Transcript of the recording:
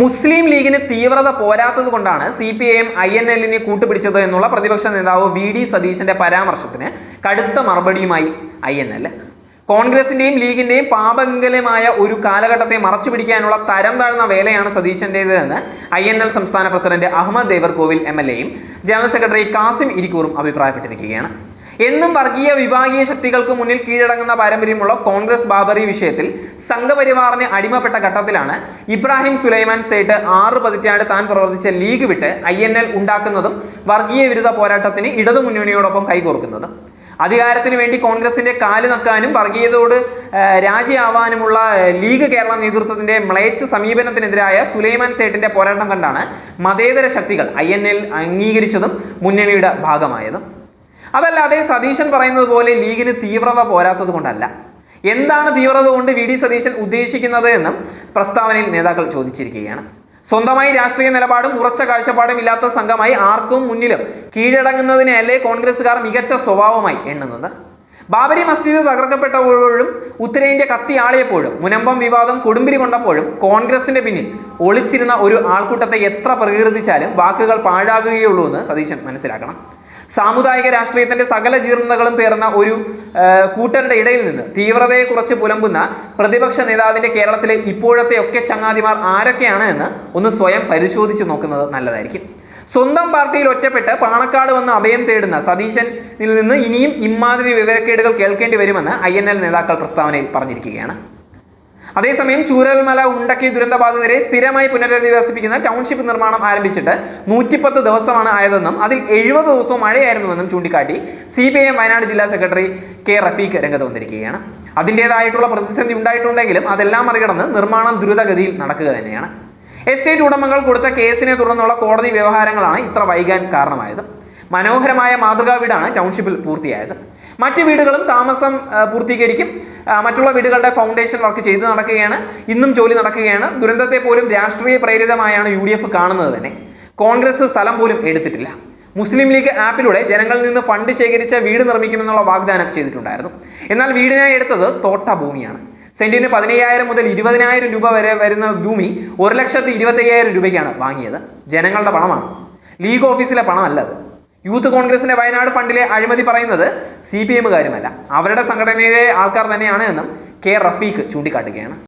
മുസ്ലിം ലീഗിന് തീവ്രത പോരാത്തത് കൊണ്ടാണ് C P I M I N എല്ലിനെ കൂട്ടുപിടിച്ചത് എന്നുള്ള പ്രതിപക്ഷ നേതാവ് വി ഡി സതീശന്റെ പരാമർശത്തിന് കടുത്ത മറുപടിയുമായി ഐ എൻ എൽ. കോൺഗ്രസിന്റെയും ലീഗിന്റെയും പാപങ്കലമായ ഒരു കാലഘട്ടത്തെ മറച്ചു പിടിക്കാനുള്ള തരം താഴ്ന്ന വേലയാണ് സതീശന്റേത് എന്ന് ഐ എൻ എൽ സംസ്ഥാന president Ahammad Devarkovil M L എയും ജനറൽ സെക്രട്ടറി കാസിം ഇരിക്കൂറും അഭിപ്രായപ്പെട്ടിരിക്കുകയാണ്. എന്നും വർഗീയ വിഭാഗീയ ശക്തികൾക്ക് മുന്നിൽ കീഴടങ്ങുന്ന പാരമ്പര്യമുള്ള കോൺഗ്രസ് ബാബറി വിഷയത്തിൽ സംഘപരിവാറിന് അടിമപ്പെട്ട ഘട്ടത്തിലാണ് ഇബ്രാഹിം സുലൈമാൻ സേട്ട് ആറ് പതിറ്റാണ്ട് താൻ പ്രവർത്തിച്ച ലീഗ് വിട്ട് ഐ എൻ എൽ ഉണ്ടാക്കുന്നതും വർഗീയ വിരുദ്ധ പോരാട്ടത്തിന് ഇടതുമുന്നണിയോടൊപ്പം കൈകോർക്കുന്നതും. അധികാരത്തിന് വേണ്ടി കോൺഗ്രസിന്റെ കാൽ നക്കാനും വർഗീയതയോട് രാജിയാവാനുമുള്ള ലീഗ് കേരള നേതൃത്വത്തിന്റെ മ്ലേച്ഛ സമീപനത്തിനെതിരായ സുലൈമാൻ സേട്ടിന്റെ പോരാട്ടം കണ്ടാണ് മതേതര ശക്തികൾ ഐ അംഗീകരിച്ചതും മുന്നണിയുടെ ഭാഗമായതും. അതല്ലാതെ സതീശൻ പറയുന്നത് പോലെ ലീഗിന് തീവ്രത പോരാത്തത് കൊണ്ടല്ല. എന്താണ് തീവ്രത കൊണ്ട് വി ഡി സതീശൻ ഉദ്ദേശിക്കുന്നത് എന്നും പ്രസ്താവനയിൽ നേതാക്കൾ ചോദിച്ചിരിക്കുകയാണ്. സ്വന്തമായി രാഷ്ട്രീയ നിലപാടും ഉറച്ച കാഴ്ചപ്പാടും ഇല്ലാത്ത സംഘമായി ആർക്കും മുന്നിലും കീഴടങ്ങുന്നതിനെയല്ലേ കോൺഗ്രസ്സുകാർ മികച്ച സ്വഭാവമായി എണ്ണുന്നത്? ബാബരി മസ്ജിദ് തകർക്കപ്പെട്ടപ്പോഴും ഉത്തരേന്ത്യ കത്തിയാളിയപ്പോഴും മുനമ്പം വിവാദം കൊടുമ്പിരി കൊണ്ടപ്പോഴും കോൺഗ്രസിന്റെ പിന്നിൽ ഒളിച്ചിരുന്ന ഒരു ആൾക്കൂട്ടത്തെ എത്ര പ്രകീർത്തിച്ചാലും വാക്കുകൾ പാഴാകുകയുള്ളൂ എന്ന് സതീശൻ മനസ്സിലാക്കണം. സാമുദായിക രാഷ്ട്രീയത്തിന്റെ സകല ജീർണതകളും പേർന്ന ഒരു കൂട്ടരുടെ ഇടയിൽ നിന്ന് തീവ്രതയെ കുറിച്ച് പുലമ്പുന്ന പ്രതിപക്ഷ നേതാവിന്റെ കേരളത്തിലെ ഇപ്പോഴത്തെ ഒക്കെ ചങ്ങാതിമാർ ആരൊക്കെയാണ് എന്ന് ഒന്ന് സ്വയം പരിശോധിച്ച് നോക്കുന്നത് നല്ലതായിരിക്കും. സ്വന്തം പാർട്ടിയിൽ ഒറ്റപ്പെട്ട് പാണക്കാട് വന്ന് അഭയം തേടുന്ന സതീശനിൽ നിന്ന് ഇനിയും ഇമാതിരി വിവരക്കേടുകൾ കേൾക്കേണ്ടി വരുമെന്ന് ഐ നേതാക്കൾ പ്രസ്താവനയിൽ പറഞ്ഞിരിക്കുകയാണ്. അതേസമയം ചൂരൽമല ഉണ്ടക്കി ദുരന്തബാധിതരെ സ്ഥിരമായി പുനരധിവസിപ്പിക്കുന്ന ടൗൺഷിപ്പ് നിർമ്മാണം ആരംഭിച്ചിട്ട് നൂറ്റിപ്പത്ത് ദിവസമാണ് ആയതെന്നും അതിൽ എഴുപത് ദിവസവും മഴയായിരുന്നുവെന്നും ചൂണ്ടിക്കാട്ടി സി പി ഐ വയനാട് ജില്ലാ സെക്രട്ടറി കെ റഫീഖ് രംഗത്ത് വന്നിരിക്കുകയാണ്. അതിന്റെതായിട്ടുള്ള പ്രതിസന്ധി ഉണ്ടായിട്ടുണ്ടെങ്കിലും അതെല്ലാം മറികടന്ന് നിർമ്മാണം ദ്രുതഗതിയിൽ നടക്കുക തന്നെയാണ്. എസ്റ്റേറ്റ് ഉടമകൾ കൊടുത്ത കേസിനെ തുടർന്നുള്ള കോടതി വ്യവഹാരങ്ങളാണ് ഇത്ര വൈകാൻ കാരണമായത്. മനോഹരമായ മാതൃകാ വീടാണ് ടൗൺഷിപ്പിൽ പൂർത്തിയായത്. മറ്റ് വീടുകളും താമസം പൂർത്തീകരിക്കും. മറ്റുള്ള വീടുകളുടെ ഫൗണ്ടേഷൻ വർക്ക് ചെയ്ത് നടക്കുകയാണ്. ഇന്നും ജോലി നടക്കുകയാണ്. ദുരന്തത്തെ പോലും രാഷ്ട്രീയ പ്രേരിതമായാണ് യു കാണുന്നത് തന്നെ. കോൺഗ്രസ് സ്ഥലം പോലും എടുത്തിട്ടില്ല. മുസ്ലിം ലീഗ് ആപ്പിലൂടെ ജനങ്ങളിൽ നിന്ന് ഫണ്ട് ശേഖരിച്ച വീട് നിർമ്മിക്കുമെന്നുള്ള വാഗ്ദാനം ചെയ്തിട്ടുണ്ടായിരുന്നു. എന്നാൽ വീടിനായി എടുത്തത് തോട്ട ഭൂമിയാണ് സെന്റിന് പതിനയ്യായിരം മുതൽ ഇരുപതിനായിരം രൂപ വരെ വരുന്ന ഭൂമി ഒരു ലക്ഷത്തി ഇരുപത്തയ്യായിരം രൂപയ്ക്കാണ് വാങ്ങിയത്. ജനങ്ങളുടെ പണമാണ്. ലീഗ് ഓഫീസിലെ പണമല്ല അത്. യൂത്ത് കോൺഗ്രസിന്റെ വയനാട് ഫണ്ടിലെ അഴിമതി പറയുന്നത് സി പി എമ്മുകാരുമല്ല. അവരുടെ സംഘടനയിലെ ആൾക്കാർ തന്നെയാണ് എന്നും കെ റഫീഖ് ചൂണ്ടിക്കാട്ടുകയാണ്.